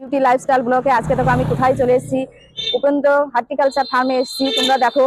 Beauty lifestyle ব্লকে আজকে দেখো আমি কোথায় চলে এসেছি? উপেন্দ্র হার্টিকালচার ফার্মে এসেছি। তোমরা দেখো,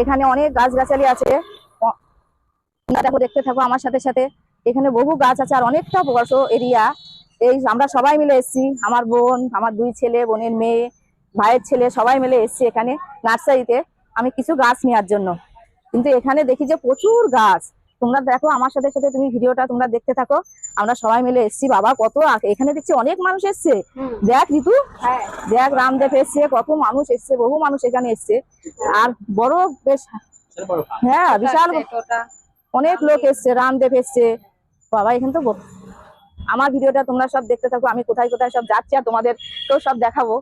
এখানে অনেক গাছগাছালি আছে। তোমরা দেখো, দেখতে থাকো আমার সাথে সাথে। এখানে বহু গাছ আছে, আর অনেকটা বড় এরিয়া এই আমরা সবাই মিলে এসেছি। আমার বোন, আমার দুই ছেলে, বোনের মেয়ে, ভাইয়ের ছেলে, সবাই মিলে এসেছি এখানে নার্সারিতে। আমি কিছু গাছ নেওয়ার জন্য। কিন্তু এখানে দেখি যে প্রচুর গাছ। তোমরা দেখো আমার সাথে সাথে তুমি ভিডিওটা তোমরা দেখতে থাকো। আমরা সবাই মিলে এসেছি। বাবা কত এখানে দেখছি অনেক মানুষ এসছে। দেখ ঋতু। দেখ রামদেব এসছে কত মানুষ এসছে বহু মানুষ এখানে এসছে। আর বড় বেশ হ্যাঁ বিশাল অনেক লোক এসছে রামদেব এসছে। বাবা এখানে তো আমার ভিডিওটা তোমরা সব দেখতে থাকো আমি কোথায় কোথায় সব যাচ্ছি আর তোমাদের তো সব দেখাবো।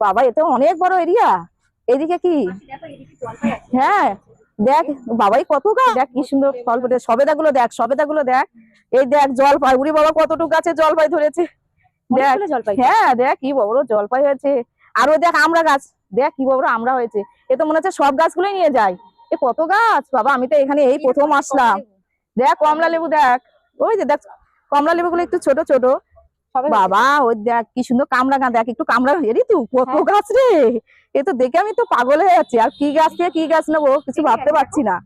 বাবা এতে অনেক বড় এরিয়া এদিকে কি? হ্যাঁ। দেখ বাবাই কত গাছ। দেখ কি সুন্দর ফল ফুটে সবেদা গুলো দেখ সবেদা গুলো দেখ। এই দেখ জলপাই উড়ি বাবা কতটুকু গাছে জলপাই ধরেছে। দেখ জলপাই হ্যাঁ দেখ কি বড় জলপাই হয়েছে। আর দেখ আমরা গাছ। দেখ কি বড় আমরা হয়েছে। এ তো মনে হচ্ছে সব গাছগুলোই নিয়ে যায়। এ কত গাছ। বাবা আমি তো এখানে এই প্রথম আসলাম। দেখ কমলা লেবু দেখ। ওই যে দেখ কমলা লেবু গুলো একটু ছোট ছোট। বাবা ওই দেখ কি সুন্দর কামড়া গাছ। দেখ একটু কামড়া হেরি তুই কত হ্যাঁ। গাছ রে। এ তো দেখে আমি তো পাগল হয়ে যাচ্ছি। আর কি গাছ থেকে কি গাছ নেব কিছু ভাবতে পারছি না।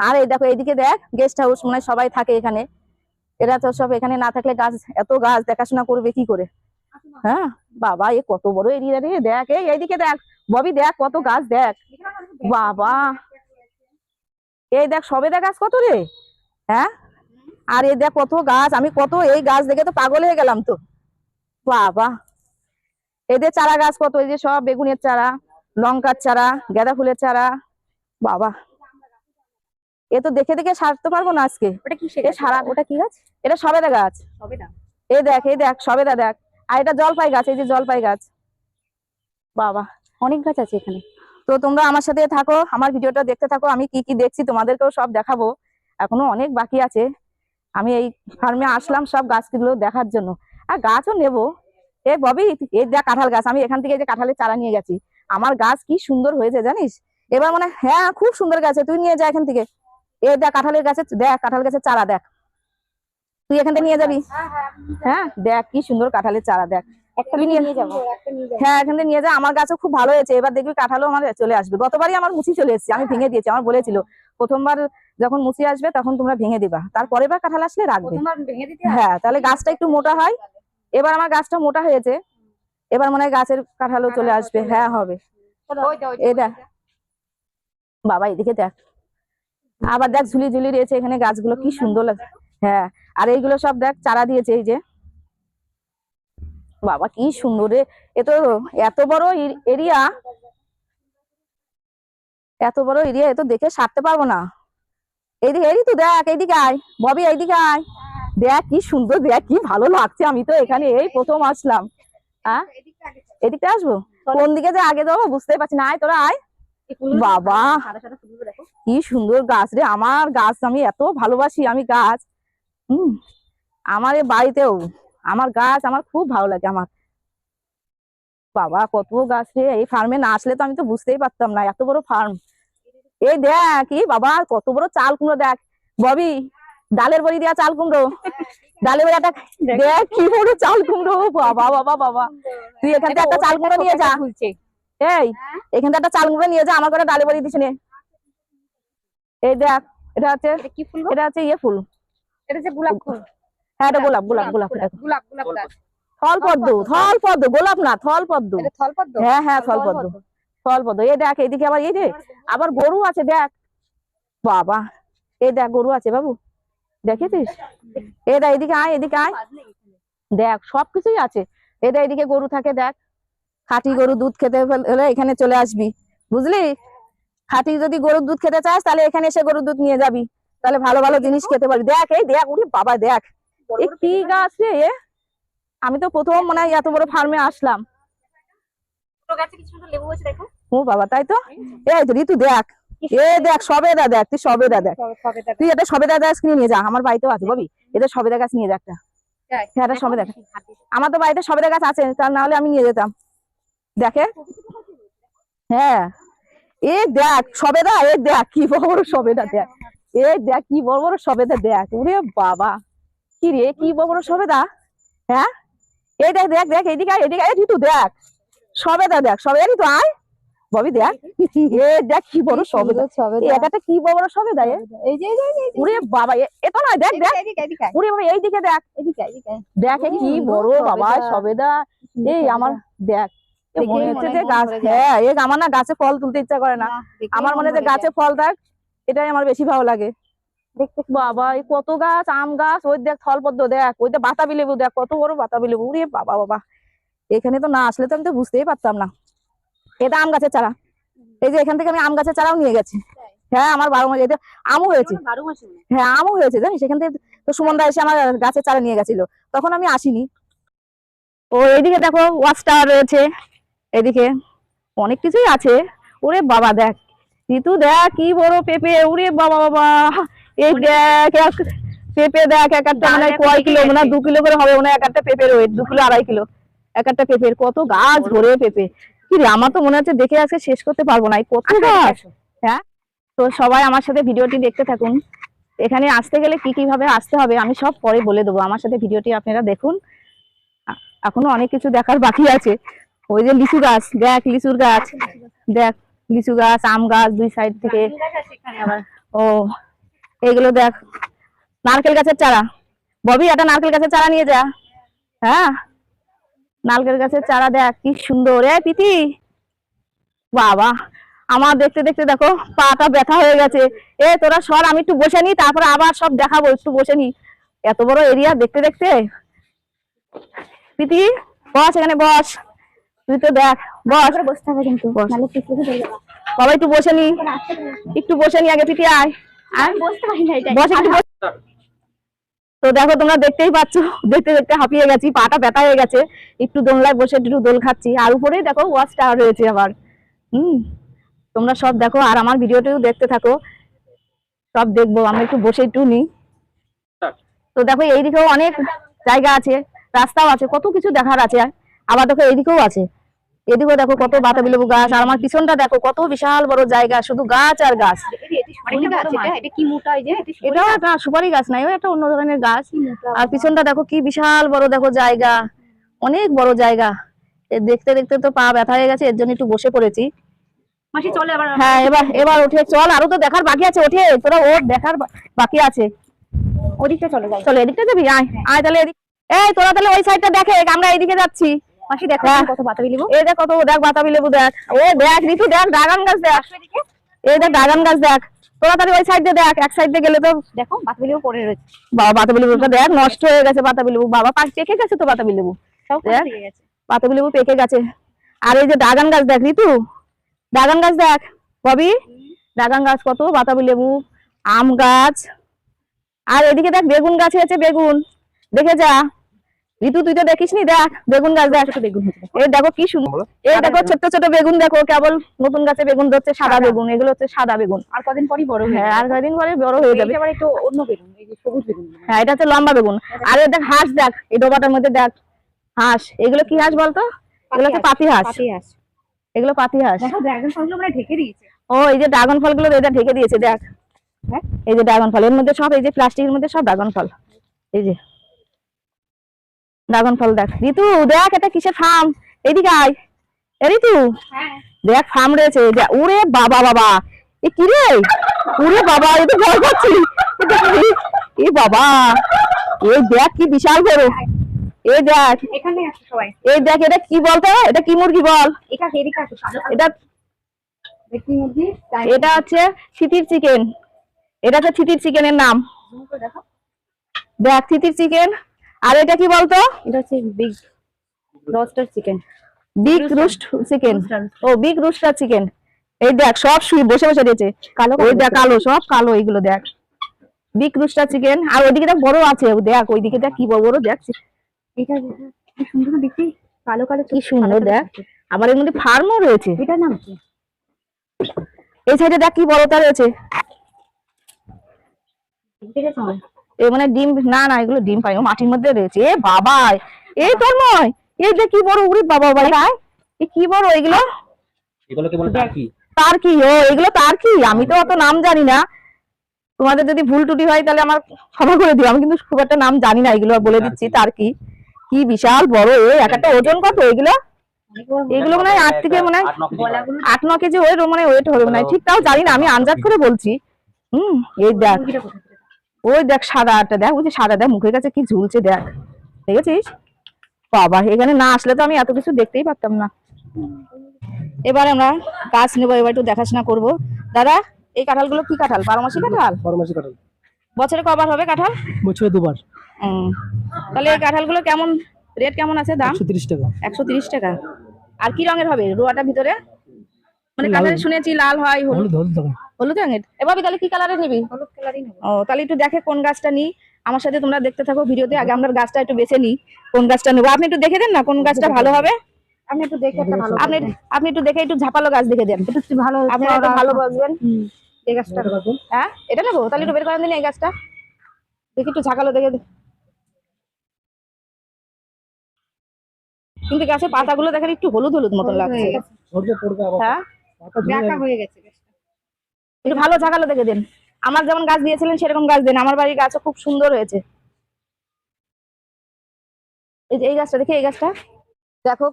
আর এই দেখো, এইদিকে দেখ গেস্ট হাউস মানে সবাই থাকে এখানে। এরা তো সব এখানে না থাকলে গাছ, এত গাছ দেখাশোনা করবে কি করে? হ্যাঁ বাবা, এ কত বড় এরিয়া রে, দেখ, এই এইদিকে দেখ, ববি দেখ, কত গাছ দেখ। বাবা। এই দেখ, সবে সবেদা গাছ কত রে? হ্যাঁ? আর এই দেখ কত গাছ, আমি কত এই গাছ দেখে তো পাগল হয়ে গেলাম তো। বাবা। এদের চারা গাছ কত এই যে সব বেগুনের চারা লঙ্কার চারা গেঁদা ফুলের চারা বাবা। এ তো দেখে দেখে সারতে পারব না আজকে। ওটা কি সারা ওটা কি গাছ? এটা সবেদা গাছ। এই দেখ এই দেখ সবেদা দেখ। আর এটা জলপাই গাছ এই যে জলপাই গাছ। বাবা অনেক গাছ আছে এখানে। তো তোমরা আমার সাথে থাকো আমার ভিডিওটা দেখতে থাকো আমি কি কি দেখছি তোমাদেরকেও সব দেখাবো। এখনও অনেক বাকি আছে। আমি এই ফার্মে আসলাম সব গাছগুলো দেখার জন্য। আর গাছও নেব এ ববি এই দেখ কাঁঠাল গাছ আমি এখান থেকে এই যে কাঁঠালের চারা নিয়ে গেছি। আমার গাছ কি সুন্দর হয়েছে জানিস? এবার মনে হয়, খুব সুন্দর গাছে তুই নিয়ে যা এখান থেকে। এই দেখ কাঁঠালের গাছে দেখ কাঁঠাল গাছের চারা দেখ। তুই এখান থেকে নিয়ে যাবি? হ্যাঁ দেখ কি সুন্দর কাঁঠালের চারা দেখ। একটা নিয়ে- নিয়ে যাব। একটা নিয়ে যাব হ্যাঁ এখান থেকে নিয়ে যা আমার গাছও খুব ভালো হয়েছে। এবার দেখবি কাঁঠালও আমার চলে আসবে। গতবারই আমার মুচি চলে এসেছে আমি ভেঙে দিয়েছি আমার বলেছিল প্রথমবার যখন মুচি আসবে তখন তোমরা ভেঙে দিবা তারপরে বার কাঁঠাল আসলে রাখবে। হ্যাঁ তাহলে গাছটা একটু মোটা হয়। এবার আমার গাছটা মোটা হয়েছে। এবার মনে হয় গাছের কাঁঠালও চলে আসবে। হ্যাঁ হবে। বাবা এদিকে দেখ। আবার দেখ ঝুলি ঝুলি রয়েছে এখানে গাছগুলো। কি সুন্দর লাগছে। হ্যাঁ আর এইগুলো সব দেখ চারা দিয়েছে এই যে। বাবা কি সুন্দর রে। এ তো এত বড় এরিয়া। এত বড় এরিয়া এ তো দেখে সারতে পারব না। এইদিকে এই তো দেখ এইদিকে আয়। ববি এইদিকে আয়। দেখ কি সুন্দর দেখ কি ভালো লাগছে। আমি তো এখানে এই প্রথম আসলাম। হ্যাঁ এদিকটা আসব? কোন দিকে যে আগে যাব বুঝতেই পারছি না। আয় তোরা আয়। বাবা। কি সুন্দর গাছ রে। আমার গাছ আমি এত ভালোবাসি আমি গাছ। হুম। আমার বাড়িতেও আমার গাছ আমার খুব ভালো লাগে আমার। বাবা কত গাছ রে। এই ফার্মে না আসলে তো আমি তো বুঝতেই পারতাম না। এত বড় ফার্ম এই দেখ কি বাবা কত বড় চাল কুমড়ো দেখ। ববি ডালের বড়ি দেওয়া চাল কুমড়ো। ডালের বড়ি একটা দেখ কি বড় চাল কুমড়ো বাবা বাবা বাবা। তুই এখান থেকে একটা চাল কুমড়ো নিয়ে যা। এই এখান থেকে একটা চাল কুমড়ো নিয়ে যা আমার করে ডালের বড়ি দিস নে। এই দেখ এটা হচ্ছে এটা কি ফুল এটা হচ্ছে ইয়ে ফুল। এটা যে গোলাপ ফুল। হ্যাঁ এটা গোলাপ গোলাপ গোলাপ গোলাপ গোলাপ গোলাপ গাছ। থল পদ্ম থল পদ্ম। গোলাপ না থল পদ্ম। হ্যাঁ হ্যাঁ থল পদ্ম। থল পদ্ম। এই দেখ এইদিকে আবার এই রে আবার গরু আছে দেখ। বাবা এই দেখ গরু আছে বাবু। দেখেছিস? এই দেখ এদিকে আয় এদিকে আয়। দেখ সবকিছুই আছে। এই দেখ এদিকে গরু থাকে দেখ। খাঁটি গরু দুধ খেতে হলে এখানে চলে আসবি। বুঝলি? খাঁটি যদি গরুর দুধ খেতে চাস তাহলে এখানে এসে গরুর দুধ নিয়ে যাবি। তাহলে ভালো ভালো জিনিস খেতে পারবি। দেখ এই দেখ উঠি বাবা দেখ। কি গাছ রে এ? আমি তো প্রথম মনে হয় এত বড় ফার্মে আসলাম। ও বাবা তাই তো? এই তো ঋতু দেখ। এ দেখ সবেদা দেখ তুই সবেদা দেখ। তুই এটা সবেদা গাছ কিনে নিয়ে যা আমার বাড়িতেও আছে ববি এটা সবেদা গাছ নিয়ে যা একটা। হ্যাঁ এটা সবেদা আমার তো বাড়িতে সবেদা গাছ আছে তার না হলে আমি নিয়ে যেতাম। দেখে? হ্যাঁ। এ দেখ সবেদা এ দেখ কি বড় বড় সবেদা দেখ। এ দেখ কি বড় বড় সবেদা দেখ। ওরে বাবা। কি রে কি বড় বড় সবেদা? হ্যাঁ? এই দেখ দেখ দেখ ঋতু দেখ। সবেদা দেখ ঋতু আয়। ববি দেখ। এ দেখ কি বড় এই একটা কি বড় সবেদা এ এই যে এই এই এই। ওরে বাবা এ এ তো নয় দেখ দেখ। ওরে বাবা এইদিকে দেখ। এদিকে, এদিকে। দেখ কি বড় বাবা সবেদা। এই আমার দেখ। মনে হচ্ছে যে গাছ হ্যাঁ এ আমার না গাছে ফল তুলতে ইচ্ছা করে না। না, আমার মনে হয় যে গাছে ফল থাক এটাই আমার বেশি ভালো লাগে। দেখতে বাবা এই কত গাছ আম গাছ ওই দেখ থলপদ্ম দেখ ওইটা বাতাবি লেবু দেখ কত বড় বাতাবি লেবু। উরে বাবা বাবা। এখানে তো না আসলে তো আমি তো বুঝতেই পারতাম না। এটা আম গাছের চারা। এই যে এখান থেকে আমি আম গাছের চারাও নিয়ে গেছি। হ্যাঁ আমার বারো মাস আমও হয়েছে। হয়। আমও হয়েছে জানিস? সেখান থেকে তো সুমনদা এসে আমার গাছের চারা নিয়ে গেছিল। তখন আমি আসিনি। ও এদিকে দেখো ওয়াচ টাওয়ার রয়েছে। এদিকে অনেক কিছুই আছে। ওরে বাবা দেখ। ঋতু দেখ কি বড় পেঁপে। ওরে বাবা বাবা। এই দেখ এক- পেঁপে দেখ এক একটা মানে কয় কিলো মানে দু কিলো করে হবে মানে এক একটা পেঁপের ওয়েট দু কিলো আড়াই কিলো। এক একটা পেঁপের কত গাছ ভরে পেঁপে। কি রে আমার তো মনে হচ্ছে দেখে আজকে শেষ করতে পারব না এই আসো। হ্যাঁ? তো সবাই আমার সাথে ভিডিওটি দেখতে থাকুন। এখানে আসতে গেলে কি কীভাবে আসতে হবে আমি সব পরে বলে দেবো। আমার সাথে ভিডিওটি আপনারা দেখুন। এখনও অনেক কিছু দেখার বাকি আছে। ওই যে লিচু গাছ দেখ লিচুর গাছ দেখ লিচু গাছ আম গাছ দুই সাইড থেকে। ও এইগুলো দেখ। নারকেল গাছের চারা। ববি একটা নারকেল গাছের চারা নিয়ে যা। হ্যাঁ? নারকেল গাছের চারা দেখ কি সুন্দর। এ পিতি বাবা আমার দেখতে দেখতে দেখো পাটা ব্যথা হয়ে গেছে। এ তোরা সর আমি একটু বসে নি তারপরে আবার সব দেখাবো একটু বসে নি এত বড় এরিয়া দেখতে দেখতে। প্রীতি বস এখানে বস। তুই তো দেখ বস। বসতে হবে কিন্তু। বাবা একটু বসে নি একটু বসে নি আগে প্রীতি আয়। আর বসতে পারি না এটাই। বস একটু বস। তো দেখো, তোমরা দেখতেই পাচ্ছ, দেখতে দেখতে হাঁপিয়ে গেছি, পাটা ব্যথা হয়ে গেছে। একটু দোলনায় বসে একটু দোল খাচ্ছি। আর উপরেই দেখো ওয়াচ টাওয়ার রয়েছে আবার। হুম, তোমরা সব দেখো, আর আমার ভিডিওটিও দেখতে থাকো। সব দেখব, আমরা একটু বসে একটু নিই। তো দেখো, এইদিকেও অনেক জায়গা আছে, রাস্তাও আছে, কত কিছু দেখার আছে। আবার দেখো, এইদিকেও আছে। এদিকেও দেখো কত বাতাবি লেবু গাছ আর আমার পিছনটা দেখো কত বিশাল বড় জায়গা শুধু গাছ আর গাছ। সুপারি গাছ, এটাও একটা সুপারি নাই একটা অন্য ধরনের গাছ। আর পিছনটা দেখো কি বিশাল বড় দেখো জায়গা অনেক বড় জায়গা। দেখতে দেখতে তো পা ব্যথা হয়ে গেছে এর জন্য একটু বসে পড়েছি। হ্যাঁ এবার এবার উঠে চল আরও তো দেখার বাকি আছে ওঠে তোরা ওর দেখার বাকি আছে। ওদিকটা চলে যাই। চলো এদিকটা যাবি? আয় আয় তাহলে এদিক এই তোরা তাহলে ওই সাইডটা দেখে আমরা এদিকে যাচ্ছি। মাসি দেখো। কত বাতাবি লেবু। এই দেখ কত দেখ বাতাবি লেবু দেখ। ও দেখ ঋতু দেখ ড্রাগন গাছ দেখ। এই দেখ ড্রাগন গাছ দেখ। তোরা তাহলে ওই সাইড দিয়ে দেখ এক সাইড দিয়ে গেলে তো দেখো বাতাবি লেবু পড়ে রয়েছে। বাবা বাতাবি লেবুটা দেখ নষ্ট হয়ে গেছে বাতাবি লেবু। বাবা পেকে গেছে তো বাতাবি লেবু। বাতাবি লেবু পেকে গেছে। আর এই যে ড্রাগন গাছ দেখ ঋতু ড্রাগন গাছ দেখ ববি। ড্রাগন গাছ কত বাতাবি লেবু আম গাছ। আর এদিকে দেখ বেগুন গাছ আছে বেগুন। দেখে যা। ঋতু তুই তো দেখিস নি দেখ বেগুন গাছ দেখ বেগুন এই দেখো কি সুন্দর। এই দেখো ছোট ছোট বেগুন দেখো কেবল নতুন গাছে বেগুন ধরছে সাদা। বেগুন এগুলো হচ্ছে সাদা বেগুন। আর কদিন পরই বড় হয়ে আর কদিন পরে বড় হয়ে যাবে। এইটা আবার একটু অন্য বেগুন এই যে সবুজ বেগুন। হ্যাঁ এটা হচ্ছে লম্বা বেগুন। আর দেখ হাঁস দেখ এই ডোবাটার মধ্যে দেখ হাঁস। এগুলো কি হাঁস বলতো? এগুলো হচ্ছে পাতি হাঁস। পাতি হাঁস। এগুলো পাতি হাঁস। দেখো ড্রাগন ফলগুলো মানে ঢেকে দিয়েছে। ও এই যে ড্রাগন ফলগুলো এটা ঢেকে দিয়েছে দেখ। হ্যাঁ? এই যে ড্রাগন ফল এর মধ্যে সব এই যে প্লাস্টিকের মধ্যে সব ড্রাগন ফল এই যে। ড্রাগন ফল দেখ। ঋতু দেখ এটা কিসের ফার্ম এদিকে আয়। এ ঋতু হ্যাঁ। দেখ ফার্ম রয়েছে। ওরে বাবা বাবা। এ কি রে? ওরে বাবা এ তো ভয় পাচ্ছি। এ বাবা এই দেখ কি বিশাল বড়। এই দেখ। এখানে আসো সবাই। এই দেখ এটা কি বলতো? এটা কি মুরগি বল? এটা এটা মুরগি? এটা হচ্ছে সিটির চিকেন। এটা হচ্ছে সিটির চিকেনের নাম। দেখ সিটির চিকেন। আর এটা কি বলতো? এটা হচ্ছে big rooster chicken big roost chicken ও বিগ রুস্টার চিকেন এই দেখ সব শুই বসে বসে দিয়েছে কালো ওই দেখ কালো সব কালো এইগুলো দেখ। বিগ রুস্টার চিকেন আর ওইদিকে দেখ বড় আছে ও দেখ ওইদিকে দেখ কি বড় বড় দেখ। এটা সুন্দর দেখি কালো কালো কি সুন্দর দেখ। আবার এর মধ্যে ফার্মও রয়েছে। এটা নাম কি? এই সাইডে দেখ কি বড়টা রয়েছে। এই মানে ডিম না না এগুলো ডিম পাই ও মাটির মধ্যে রয়েছে। এ বাবা এই তোর নয় এই যে কি বড় উড়ি বাবা বাবা এ কি বড় এগুলো? এগুলোকে বলে টার্কি তার কি? ও এগুলো তার কি? আমি তো অত নাম জানি না। তোমাদের যদি ভুল টুটি হয় তাহলে আমার ক্ষমা করে দিও। আমি কিন্তু খুব একটা নাম জানি না এগুলো বলে দিচ্ছি তার কি? কি বিশাল বড় এ এক একটা ওজন কত এগুলো? এগুলো মনে হয় আট থেকে মনে আট ন কেজি হয়। আট ন কেজি ওয়েট মানে ওয়েট হবে মনে হয়। ঠিক তাও জানি না আমি আন্দাজ করে বলছি। হুম এই দেখ। ওই দেখ সাদা আটটা দেখ ওই যে সাদা দেখ মুখের কাছে কি ঝুলছে দেখ। দেখেছিস? বাবা এখানে না আসলে তো আমি এত কিছু দেখতেই পারতাম না। এবার আমরা গাছ নেব এবার একটু দেখাশোনা করব। দাদা এই কাঁঠালগুলো কি কাঁঠাল? বারোমাসি কাঁঠাল? ফার্মাসি কাটাল বছরে কবার হবে কাঁঠাল? বছরে দুবার। তাহলে এই কাঁঠালগুলো কেমন রেট কেমন আছে দাম? একশো টাকা। একশো তিরিশ টাকা। আর কি রঙের হবে? রোয়াটা ভিতরে? মানে। কালারে শুনেছি লাল হয় হলুদ। হলুদ হলুদ রঙের। এবার তাহলে কি কালারের নিবি? হলুদ কালারই নেব। ও তাহলে একটু দেখে কোন গাছটা নিই। আমার সাথে তোমরা দেখতে থাকো ভিডিওতে আগে আমরা গাছটা একটু বেছে নিই কোন গাছটা নেব। আপনি একটু দেখে দেন না কোন গাছটা ভালো হবে? আপনি একটু দেখে একটা ভালো আপনি আপনি একটু দেখে একটু ঝাপালো গাছ দেখে দেন। একটু ভালো আপনারা একটু ভালো বুঝবেন হুম, এই গাছটা। হ্যাঁ এটা নেব? তাহলে একটু বের করেন দিন এই গাছটা। দেখি একটু ঝাঁকালো দেখে। কিন্তু গাছের পাতাগুলো দেখেন একটু হলুদ হলুদ মতন লাগছে। সর্ষে পড়বে আবার। হ্যাঁ? হয়ে গেছে একটু ভালো ঝাঁকালো দেখে দেন। আমার যেমন গাছ দিয়েছিলেন সেরকম গাছ দেন। আমার বাড়ির গাছও খুব সুন্দর হয়েছে। এই যে এই গাছটা দেখি এই গাছটা। দেখো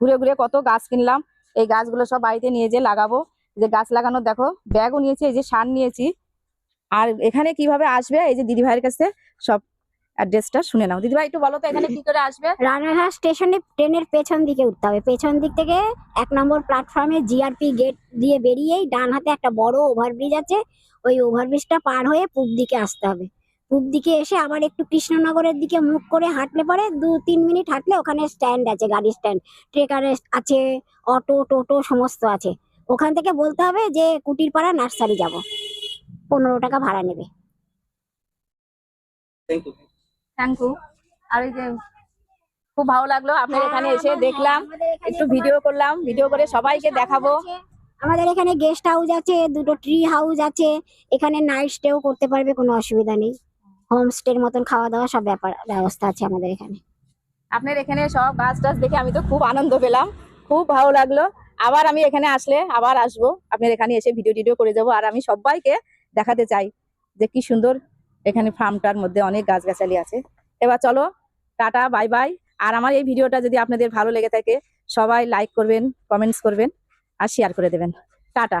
ঘুরে ঘুরে কত গাছ কিনলাম। এই গাছগুলো সব বাড়িতে নিয়ে যে লাগাবো। যে গাছ লাগানো দেখো ব্যাগও নিয়েছি এই যে সার নিয়েছি। আর এখানে কীভাবে আসবে এই যে দিদি ভাইয়ের কাছে সব অ্যাড্রেসটা শুনে নাও। দিদি ভাই একটু বলো তো এখানে কি করে আসবে? রানাঘাট স্টেশনে ট্রেনের পেছন দিকে উঠতে হবে। পেছন দিক থেকে এক নম্বর প্ল্যাটফর্মে জিআরপি গেট দিয়ে বেরিয়েই ডান হাতে একটা বড় ওভারব্রিজ আছে। ওই ওভারব্রিজটা পার হয়ে পূব দিকে আসতে হবে। পূব দিকে এসে আবার একটু কৃষ্ণনগরের দিকে মুখ করে হাঁটলে পরে দু তিন মিনিট হাঁটলে ওখানে স্ট্যান্ড আছে গাড়ি স্ট্যান্ড ট্রেকার আছে অটো টোটো সমস্ত আছে। ওখান থেকে বলতে হবে যে কুটিরপাড়া নার্সারি যাব। পনেরো টাকা ভাড়া নেবে। Thank you. থ্যাংক ইউ আর এই যে খুব ভালো লাগল আপনার এখানে এসে দেখলাম একটু ভিডিও করলাম ভিডিও করে সবাইকে দেখাবো। আমাদের এখানে গেস্ট হাউস আছে দুটো ট্রি হাউস আছে এখানে নাইট স্টেও করতে পারবে কোনো অসুবিধা নেই। হোমস্টের মতন খাওয়া দাওয়া সব ব্যাপার ব্যবস্থা আছে আমাদের এখানে। আপনার এখানে সব গাছ টাছ দেখে আমি তো খুব আনন্দ পেলাম খুব ভালো লাগল। আবার আমি এখানে আসলে আবার আসব আপনার এখানে এসে ভিডিও টিডিও করে যাব আর আমি সবাইকে দেখাতে চাই যে কি সুন্দর এখানে ফার্মটার মধ্যে অনেক গাছগাছালি আছে। এবার চলো, টাটা, বাই বাই। আর আমার এই ভিডিওটা যদি আপনাদের ভালো লেগে থাকে, সবাই লাইক করবেন কমেন্টস করবেন আর শেয়ার করে দেবেন। টাটা।